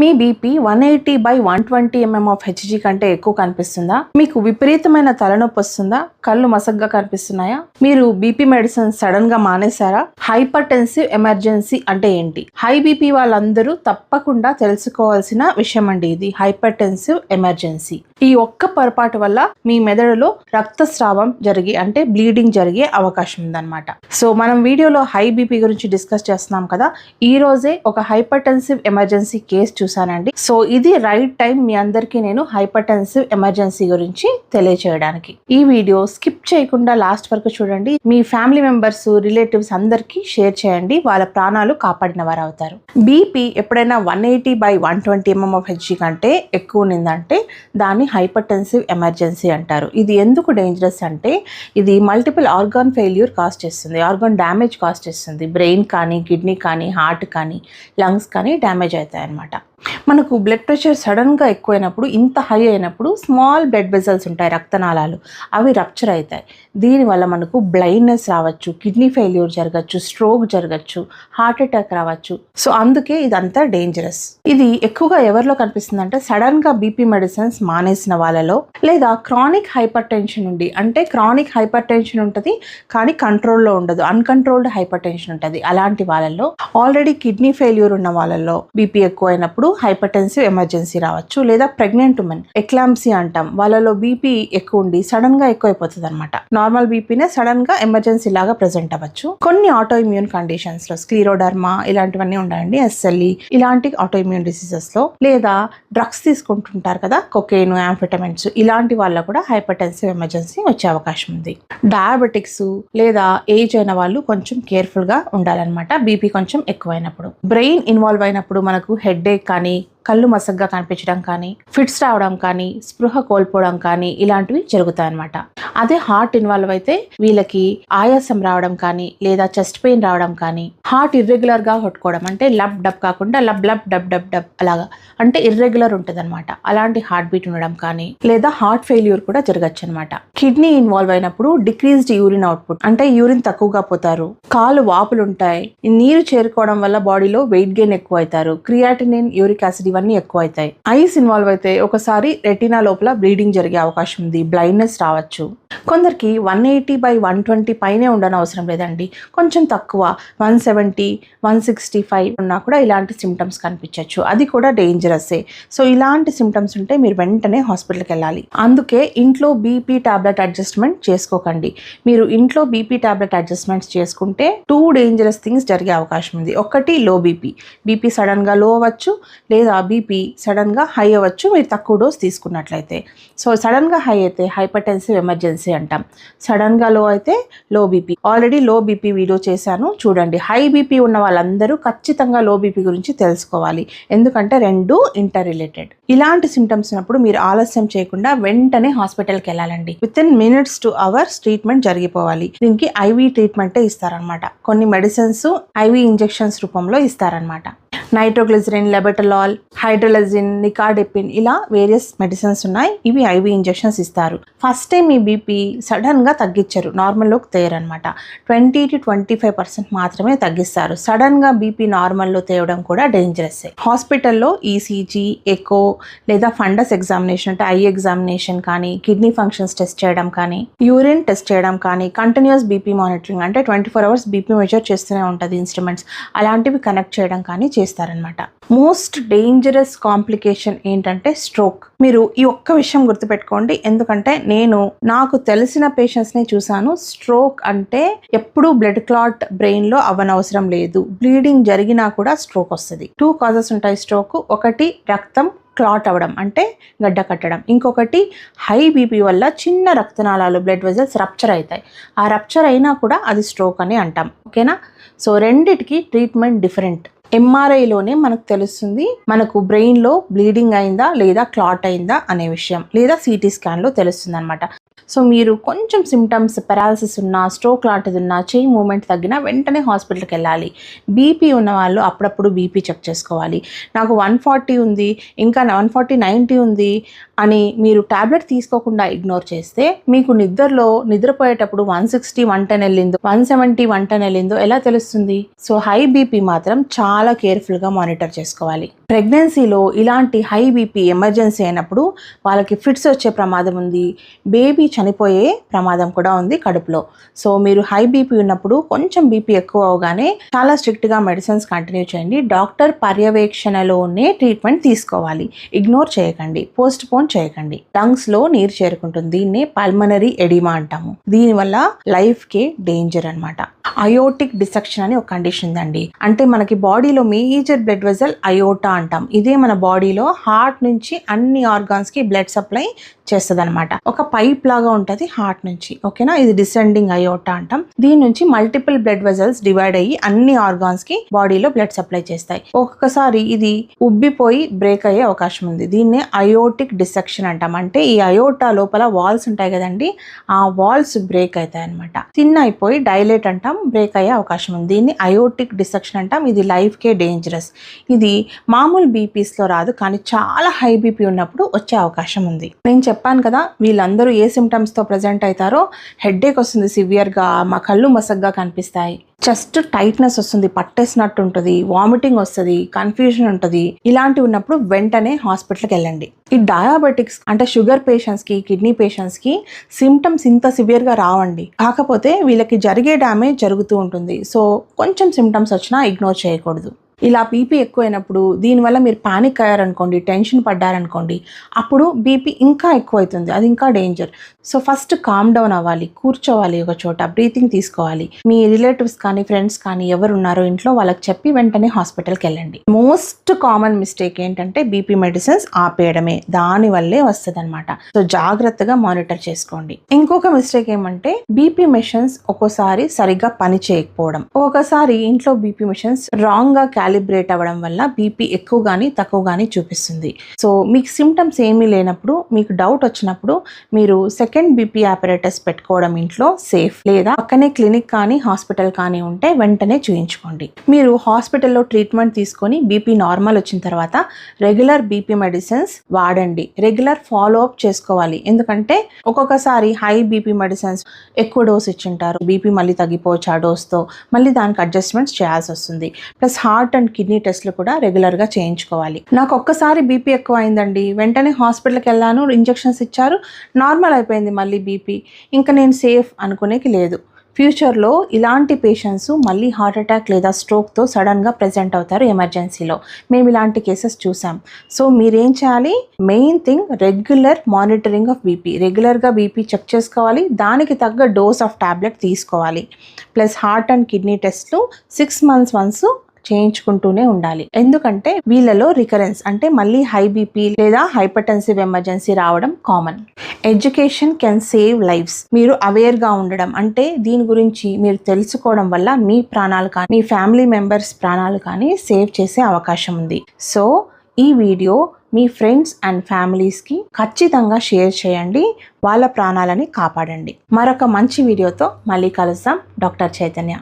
Me BP one eighty by one twenty mm of Hg కంటే ఎక్కువ కనిపిస్తుందా? మీకు విపరీతమైన తలనొప్పి వస్తుందా? కళ్ళు మసగ్గా కనిపిస్తున్నాయా? మీరు బీపీ మెడిసిన్ సడన్గా మానేశారా? హైపర్ టెన్సివ్ ఎమర్జెన్సీ అంటే ఏంటి? హై బీపీ వాళ్ళందరూ తప్పకుండా తెలుసుకోవాల్సిన విషయం అండి ఇది. హైపర్ టెన్సివ్ ఎమర్జెన్సీ ఈ ఒక్క పొరపాటు వల్ల మీ మెదడులో రక్తస్రావం జరిగి అంటే బ్లీడింగ్ జరిగే అవకాశం ఉందన్నమాట. సో మనం వీడియోలో హై బీపీ గురించి డిస్కస్ చేస్తున్నాం కదా. ఈ రోజే ఒక హైపర్ టెన్సివ్ ఎమర్జెన్సీ కేసు చూసానండి సో ఇది రైట్ టైం మీ అందరికీ నేను హైపర్టెన్సివ్ ఎమర్జెన్సీ గురించి తెలియచేయడానికి. ఈ వీడియో స్కిప్ చేయకుండా లాస్ట్ వరకు చూడండి. మీ ఫ్యామిలీ మెంబర్స్ రిలేటివ్స్ అందరికీ షేర్ చేయండి. వాళ్ళ ప్రాణాలు కాపాడిన వారు అవుతారు బీపీ ఎప్పుడైనా one eighty by one twenty mm of Hg కంటే ఎక్కువ ఉన్నిందంటే దాన్ని హైపర్టెన్సివ్ ఎమర్జెన్సీ అంటారు. ఇది ఎందుకు డేంజరస్ అంటే ఇది మల్టిపుల్ ఆర్గాన్ ఫెయిల్యూర్ కాస్ట్ చేస్తుంది. ఆర్గాన్ డ్యామేజ్ కాస్ట్ చేస్తుంది. బ్రెయిన్ కానీ కిడ్నీ కానీ హార్ట్ కానీ లంగ్స్ కానీ డ్యామేజ్ అవుతాయి అన్నమాట మనకు బ్లడ్ ప్రెషర్ సడన్గా ఎక్కువైనప్పుడు ఇంత హై అయినప్పుడు స్మాల్ బ్లడ్ వెజల్స్ ఉంటాయి రక్తనాళాలు. అవి రప్చర్ అవుతాయి. దీనివల్ల మనకు బ్లైండ్నెస్ రావచ్చు కిడ్నీ ఫెయిల్యూర్ జరగచ్చు స్ట్రోక్ జరగచ్చు హార్ట్ అటాక్ రావచ్చు. సో అందుకే ఇదంతా డేంజరస్ ఇది ఎక్కువగా ఎవరిలో కనిపిస్తుంది అంటే సడన్గా బీపీ మెడిసిన్స్ మానేసిన వాళ్ళలో లేదా క్రానిక్ హైపర్ టెన్షన్ ఉండి అంటే క్రానిక్ హైపర్ టెన్షన్ ఉంటుంది కానీ కంట్రోల్లో ఉండదు అన్కంట్రోల్డ్ హైపర్ టెన్షన్ ఉంటుంది. అలాంటి వాళ్ళలో ఆల్రెడీ కిడ్నీ ఫెయిల్యూర్ ఉన్న వాళ్ళలో బీపీ ఎక్కువైనప్పుడు హైపర్టెన్సివ్ ఎమర్జెన్సీ రావచ్చు లేదా ప్రెగ్నెంట్ ఉమెన్ ఎక్లాంసీ అంటాం. వాళ్ళలో బీపీ ఎక్కువ ఉండి సడన్గా ఎక్కువైపోతుంది అనమాట నార్మల్ బీపీనే సడన్గా ఎమర్జెన్సీ లాగా ప్రెజెంట్ అవ్వచ్చు. కొన్ని ఆటో ఇమ్యూన్ కండిషన్స్లో స్క్లీరోడర్మా ఇలాంటివన్నీ ఉండండి ఎస్ఎల్ఈ ఇలాంటి ఆటో ఇమ్యూన్ డిసీజెస్లో. లేదా డ్రగ్స్ తీసుకుంటుంటారు కదా కొకేన్ యాంఫిటమిన్స్ ఇలాంటి వాళ్ళ కూడా హైపర్టెన్సివ్ ఎమర్జెన్సీ వచ్చే అవకాశం ఉంది. డయాబెటిక్స్ లేదా ఏజ్ అయిన వాళ్ళు కొంచెం కేర్ఫుల్గా ఉండాలన్నమాట. బీపీ కొంచెం ఎక్కువైనప్పుడు. బ్రెయిన్ ఇన్వాల్వ్ అయినప్పుడు మనకు హెడ్ ఏక్ కానీ కళ్ళు మసగ్గా కనిపించడం కానీ ఫిట్స్ రావడం కానీ స్పృహ కోల్పోవడం కానీ ఇలాంటివి జరుగుతాయి అన్నమాట అదే హార్ట్ ఇన్వాల్వ్ అయితే వీళ్ళకి ఆయాసం రావడం కానీ లేదా చెస్ట్ పెయిన్ రావడం కానీ హార్ట్ ఇర్రెగ్యులర్గా కొట్టుకోవడం అంటే లబ్ డబ్ కాకుండా lub lub dub dub dub అలాగా. అంటే ఇర్రెగ్యులర్ ఉంటుంది అనమాట అలాంటి హార్ట్ బీట్ ఉండడం కానీ లేదా హార్ట్ ఫెయిల్యూర్ కూడా జరగచ్చు అనమాట కిడ్నీ ఇన్వాల్వ్ అయినప్పుడు డిక్రీజ్డ్ యూరిన్ అవుట్పుట్ అంటే యూరిన్ తక్కువగా పోతారు. కాలు వాపులు ఉంటాయి నీరు చేరుకోవడం వల్ల బాడీలో వెయిట్ గెయిన్ ఎక్కువ అవుతారు క్రియాటినిన్ యూరిక్ యాసిడ్ ఇవన్నీ ఎక్కువ అవుతాయి ఐస్ ఇన్వాల్వ్ అయితే ఒకసారి రెటీనా లోపల బ్లీడింగ్ జరిగే అవకాశం ఉంది. బ్లైండ్నెస్ రావచ్చు. కొందరికి one eighty by one twenty పైనే ఉండని అవసరం లేదండి. కొంచెం తక్కువ. One seventy one sixty five ఉన్నా కూడా ఇలాంటి సిమ్టమ్స్ కనిపించవచ్చు అది కూడా డేంజరస్సే. సో ఇలాంటి సిమ్టమ్స్ ఉంటే మీరు వెంటనే హాస్పిటల్కి వెళ్ళాలి. అందుకే ఇంట్లో బీపీ టాబ్లెట్ అడ్జస్ట్మెంట్ చేసుకోకండి. మీరు ఇంట్లో బీపీ టాబ్లెట్ అడ్జస్ట్మెంట్స్ చేసుకుంటే టూ డేంజరస్ థింగ్స్ జరిగే అవకాశం ఉంది. ఒకటి లో బీపీ బీపీ సడన్గా లో అవ్వచ్చు లేదా బీపీ సడన్గా హై అవ్వచ్చు. మీరు తక్కువ డోస్ తీసుకున్నట్లయితే. సో సడన్గా హై అయితే హైపర్ టెన్సివ్ ఎమర్జెన్సీ అంటాం. సడన్గా లో అయితే low BP. Already low BP video చేశాను. చూడండి. హై బీపీ ఉన్న వాళ్ళందరూ ఖచ్చితంగా లో బీపీ గురించి తెలుసుకోవాలి. ఎందుకంటే రెండు ఇంటర్ రిలేటెడ్ ఇలాంటి సిమ్టమ్స్ ఉన్నప్పుడు మీరు ఆలస్యం చేయకుండా వెంటనే హాస్పిటల్కి వెళ్ళాలండి. Within minutes to hours treatment జరిగిపోవాలి. దీనికి ఐవీ ట్రీట్మెంటే ఇస్తారనమాట కొన్ని మెడిసిన్స్ ఐవీ ఇంజెక్షన్స్ రూపంలో ఇస్తారనమాట నైట్రోగ్లిజరిన్ లెబెటలాల్ హైడ్రోలజిన్ నికాడెపిన్ ఇలా వేరియస్ మెడిసిన్స్ ఉన్నాయి. ఇవి ఐవి ఇంజెక్షన్స్ ఇస్తారు. ఫస్ట్ టైం మీ బీపీ సడన్గా తగ్గించరు. నార్మల్లోకి తేయరనమాట twenty to twenty five percent మాత్రమే తగ్గిస్తారు. సడన్గా బీపీ నార్మల్లో తేవడం కూడా డేంజరస్ హాస్పిటల్లో ఈసీజీ ఎకో లేదా ఫండస్ ఎగ్జామినేషన్ అంటే ఐ ఎగ్జామినేషన్ కానీ కిడ్నీ ఫంక్షన్స్ టెస్ట్ చేయడం కానీ యూరిన్ టెస్ట్ చేయడం కానీ కంటిన్యూస్ బీపీ మానిటరింగ్ అంటే twenty four hours BP measure చేస్తూనే ఉంటుంది ఇన్స్ట్రుమెంట్స్. అలాంటివి కనెక్ట్ చేయడం కానీ చేస్తారు. చేస్తారనమాట మోస్ట్ డేంజరస్ కాంప్లికేషన్ ఏంటంటే స్ట్రోక్ మీరు ఈ ఒక్క విషయం గుర్తుపెట్టుకోండి. ఎందుకంటే నేను నాకు తెలిసిన పేషెంట్స్ని చూశాను. స్ట్రోక్ అంటే ఎప్పుడూ బ్లడ్ క్లాట్ బ్రెయిన్లో అవ్వనవసరం లేదు. బ్లీడింగ్ జరిగినా కూడా స్ట్రోక్ వస్తుంది. టూ కాజెస్ ఉంటాయి స్ట్రోక్ ఒకటి రక్తం క్లాట్ అవ్వడం అంటే గడ్డ కట్టడం. ఇంకొకటి హై బీపీ వల్ల చిన్న రక్తనాళాలు బ్లడ్ వెజల్స్ రప్చర్ అవుతాయి. ఆ రప్చర్ అయినా కూడా అది స్ట్రోక్ అని అంటాం. ఓకేనా సో రెండిటికి ట్రీట్మెంట్ డిఫరెంట్ ఎంఆర్ఐలోనే మనకు తెలుస్తుంది. మనకు బ్రెయిన్లో బ్లీడింగ్ అయిందా లేదా క్లాట్ అయిందా అనే విషయం లేదా సిటీ స్కాన్లో తెలుస్తుంది అనమాట సో మీరు కొంచెం సిమ్టమ్స్ పెరాలసిస్ ఉన్నా స్ట్రోక్ లాంటిది ఉన్నా చేయి మూమెంట్ తగ్గినా వెంటనే హాస్పిటల్కి వెళ్ళాలి. బీపీ ఉన్న వాళ్ళు అప్పుడప్పుడు బీపీ చెక్ చేసుకోవాలి. నాకు వన్ ఫార్టీ ఉంది ఇంకా వన్ ఫార్టీ నైంటీ ఉంది అని మీరు ట్యాబ్లెట్ తీసుకోకుండా ఇగ్నోర్ చేస్తే మీకు నిద్రలో నిద్రపోయేటప్పుడు వన్ సిక్స్టీ వన్ టెన్ వెళ్ళిందో వన్ సెవెంటీ వన్ టెన్ వెళ్ళిందో ఎలా తెలుస్తుంది? సో హై బీపీ మాత్రం చాలా కేర్ఫుల్గా మానిటర్ చేసుకోవాలి. ప్రెగ్నెన్సీలో ఇలాంటి హై బీపీ ఎమర్జెన్సీ అయినప్పుడు వాళ్ళకి ఫిట్స్ వచ్చే ప్రమాదం ఉంది. బేబీ చనిపోయే ప్రమాదం కూడా ఉంది కడుపులో. సో మీరు హై బీపీ ఉన్నప్పుడు కొంచెం బీపీ ఎక్కువ అవగానే చాలా స్ట్రిక్ట్గా మెడిసిన్స్ కంటిన్యూ చేయండి. డాక్టర్ పర్యవేక్షణలోనే ట్రీట్మెంట్ తీసుకోవాలి. ఇగ్నోర్ చేయకండి. పోస్ట్ పోన్ చేయకండి లంగ్స్లో నీరు చేరుకుంటుంది. దీన్నే పల్మనరీ ఎడిమా అంటాము. దీనివల్ల లైఫ్కే డేంజర్ అన్నమాట. అయోటిక్ డిసెక్షన్ అని ఒక కండిషన్ ఉందండి. అంటే మనకి బాడీలో మేజర్ బ్లడ్ వెజల్ అయోటా అంటాం. ఇదే మన బాడీలో హార్ట్ నుంచి అన్ని ఆర్గాన్స్కి బ్లడ్ సప్లై చేస్తుంది అనమాట ఒక పైప్ లాగా ఉంటుంది హార్ట్ నుంచి ఓకేనా ఇది డిసెండింగ్ అయోటా అంటాం. దీని నుంచి మల్టిపుల్ బ్లడ్ వెజల్స్ డివైడ్ అయ్యి అన్ని ఆర్గాన్స్కి బాడీలో బ్లడ్ సప్లై చేస్తాయి. ఒక్కొక్కసారి ఇది ఉబ్బిపోయి బ్రేక్ అయ్యే అవకాశం ఉంది. దీన్నే అయోటిక్ డిసెక్షన్ అంటాం. అంటే ఈ అయోటా లోపల వాల్స్ ఉంటాయి కదండి ఆ వాల్స్ బ్రేక్ అవుతాయి అనమాట థిన్ అయిపోయి డైలేట్ అంటాం బ్రేక్ అయ్యే అవకాశం ఉంది. దీన్ని అయోటిక్ డిసెక్షన్ అంటాం. ఇది లైఫ్ కే డేంజరస్ ఇది మామూలు బీపీస్లో రాదు కానీ చాలా హై బీపీ ఉన్నప్పుడు వచ్చే అవకాశం ఉంది. నేను చెప్పాను కదా వీళ్ళందరూ ఏ సిమ్టమ్స్ తో ప్రజెంట్ అవుతారో హెడ్ఏక్ వస్తుంది సివియర్గా మా కళ్ళు మసగ్గా కనిపిస్తాయి. చెస్ట్ టైట్నెస్ వస్తుంది పట్టేసినట్టు ఉంటుంది వామిటింగ్ వస్తుంది కన్ఫ్యూజన్ ఉంటుంది. ఇలాంటివి ఉన్నప్పుడు వెంటనే హాస్పిటల్కి వెళ్ళండి. ఈ డయాబెటిక్స్ అంటే షుగర్ పేషెంట్స్కి కిడ్నీ పేషెంట్స్కి సిమ్టమ్స్ ఇంత సివియర్గా రావండి. కాకపోతే వీళ్ళకి జరిగే డ్యామేజ్ జరుగుతూ ఉంటుంది. సో కొంచెం సిమ్టమ్స్ వచ్చినా ఇగ్నోర్ చేయకూడదు. ఇలా బీపీ ఎక్కువైనప్పుడు దీనివల్ల మీరు పానిక్ అయ్యారనుకోండి టెన్షన్ పడ్డారనుకోండి అప్పుడు బీపీ ఇంకా ఎక్కువ అవుతుంది అది ఇంకా danger so first calm down అవ్వాలి కూర్చోవాలి ఒక చోట బ్రీతింగ్ తీసుకోవాలి. మీ రిలేటివ్స్ కానీ ఫ్రెండ్స్ కానీ ఎవరు ఉన్నారో ఇంట్లో వాళ్ళకి చెప్పి వెంటనే హాస్పిటల్కి వెళ్ళండి. మోస్ట్ కామన్ మిస్టేక్ ఏంటంటే బీపీ మెడిసిన్స్ ఆపేయడమే దాని వల్లే వస్తుంది అనమాట సో జాగ్రత్తగా మానిటర్ చేసుకోండి. ఇంకొక మిస్టేక్ ఏమంటే బీపీ మెషిన్స్ ఒక్కోసారి సరిగ్గా పని చేయకపోవడం. ఒక్కొక్కసారి ఇంట్లో బీపీ మెషిన్స్ రాంగ్గా క్యాలిబ్రేట్ అవ్వడం వల్ల బీపీ ఎక్కువ కానీ తక్కువ కానీ చూపిస్తుంది. సో మీకు సిమ్టమ్స్ ఏమీ లేనప్పుడు మీకు డౌట్ వచ్చినప్పుడు మీరు సెకండ్ బీపీ ఆపరేటర్స్ పెట్టుకోవడం ఇంట్లో సేఫ్ లేదా పక్కనే క్లినిక్ కానీ హాస్పిటల్ కానీ ఉంటే వెంటనే చూయించుకోండి. మీరు హాస్పిటల్లో ట్రీట్మెంట్ తీసుకొని బీపీ నార్మల్ వచ్చిన తర్వాత రెగ్యులర్ బీపీ మెడిసిన్స్ వాడండి. రెగ్యులర్ ఫాలో అప్ చేసుకోవాలి. ఎందుకంటే ఒక్కొక్కసారి హై బీపీ మెడిసిన్స్ ఎక్కువ డోస్ ఇచ్చింటారు. బీపీ మళ్ళీ తగ్గిపోవచ్చు ఆ డోస్తో మళ్ళీ దానికి అడ్జస్ట్మెంట్స్ చేయాల్సి వస్తుంది. Plus heart heart and kidney టెస్ట్లు కూడా రెగ్యులర్గా చేయించుకోవాలి. నాకు ఒక్కసారి బీపీ ఎక్కువ అయిందండి వెంటనే హాస్పిటల్కి వెళ్ళాను ఇంజెక్షన్స్ ఇచ్చారు నార్మల్ అయిపోయింది మళ్ళీ బీపీ ఇంకా నేను సేఫ్ అనుకునేకి లేదు. ఫ్యూచర్లో ఇలాంటి పేషెంట్స్ మళ్ళీ హార్ట్ అటాక్ లేదా స్ట్రోక్తో సడన్గా ప్రెజెంట్ అవుతారు ఎమర్జెన్సీలో మేము ఇలాంటి కేసెస్ చూసాం. సో మీరేం చేయాలి? Main thing regular monitoring of BP రెగ్యులర్గా బీపీ చెక్ చేసుకోవాలి. దానికి తగ్గ డోస్ ఆఫ్ టాబ్లెట్ తీసుకోవాలి. ప్లస్ హార్ట్ అండ్ కిడ్నీ టెస్ట్లు సిక్స్ మంత్స్ వన్స్ చేయించుకుంటూనే ఉండాలి. ఎందుకంటే వీళ్ళలో రికరెన్స్ అంటే మళ్ళీ హై బీపీ లేదా హైపర్టెన్సివ్ ఎమర్జెన్సీ రావడం common education can save lives మీరు అవేర్గా ఉండడం అంటే దీని గురించి మీరు తెలుసుకోవడం వల్ల మీ ప్రాణాలు కానీ మీ ఫ్యామిలీ మెంబర్స్ ప్రాణాలు కానీ సేవ్ చేసే అవకాశం ఉంది. సో ఈ వీడియో మీ ఫ్రెండ్స్ అండ్ ఫ్యామిలీస్కి ఖచ్చితంగా షేర్ చేయండి. వాళ్ళ ప్రాణాలని కాపాడండి. మరొక మంచి వీడియోతో మళ్ళీ కలుద్దాం. డాక్టర్ చైతన్య